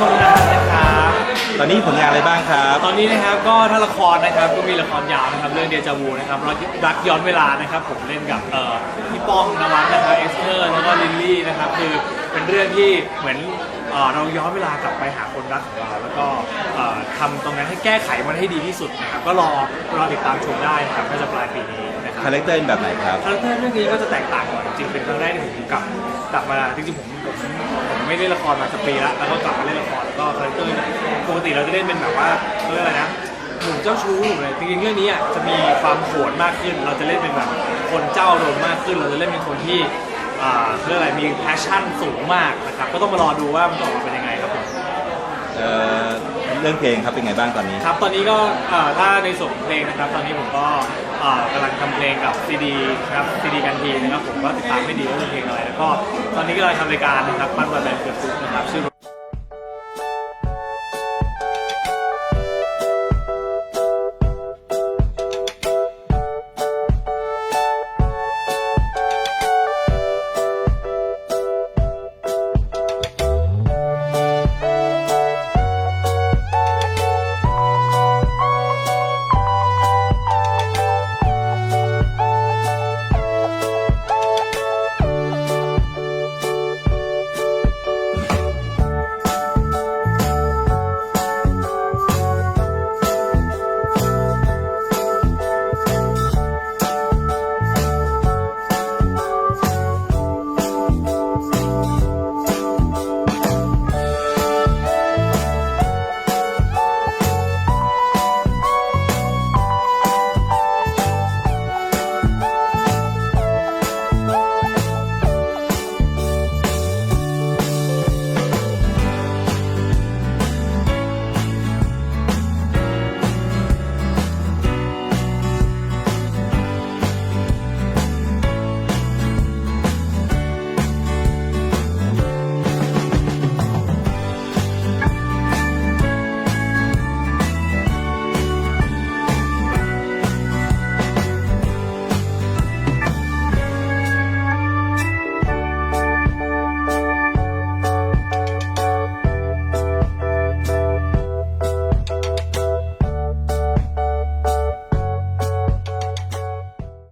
ทรงงานนะครับตอนนี้ผลงานอะไรบ้างครับตอนนี้นะครับก็ถ้าละครนะครับก็มีละครยาวนะครับเรื่องเดจาวูนะครับรักรักย้อนเวลานะครับผมเล่นกับเอ่อพี่ป้องนวัดนะครับเอสเตอร์แล้วก็ลินลี่นะครับคือเป็นเรื่องที่เหมือน เอ่อเราย้อนเวลากลับไปหาคนรักของเรา แล้วก็เอ่อทำตรงนั้นให้แก้ไขมันให้ดีที่สุดนะครับก็รอรอติดตามชมได้นะครับน่าจะปลายปีนี้นะครับ คาแรคเตอร์เป็นแบบไหนครับ คาแรคเตอร์เรื่องนี้ก็จะแตกต่างกว่าจริงๆเป็นครั้งแรกที่ผมกลับกลับมาจริงๆผมผมผมไม่ได้ละครมาสักปีแล้วแล้วก็กลับมาเล่นละครแล้วก็คาแรคเตอร์เนี่ยปกติเราจะเล่นเป็นแบบว่าเขาเรียกอะไรนะหนุ่มเจ้าชู้เลยจริงๆเรื่องนี้อะจะมีความโหดมากขึ้น เราจะเล่นเป็นแบบคนเจ้าอารมณ์มากขึ้น เราจะเล่นเป็นคนที่ อ่าเขาเรียกอะไรมีแพชชั่นสูงมากนะครับก็ต้องมารอดูว่ามันจะออกมาเป็นยังไงครับผม เอ่อเรื่องเพลงครับเป็นไงบ้างตอนนี้ ครับ ตอนนี้ก็เอ่อถ้าในส่วนของเพลงนะครับ ตอนนี้ผมก็เอ่อกำลังทำเพลงกับซีดีครับซีดีกันทีนะครับ ผมก็ติดตามไม่ดีว่าเป็นเพลงอะไร แล้วก็ตอนนี้กำลังทำรายการนะครับปั้นวันแบนเกิดฟุกนะครับชื่อ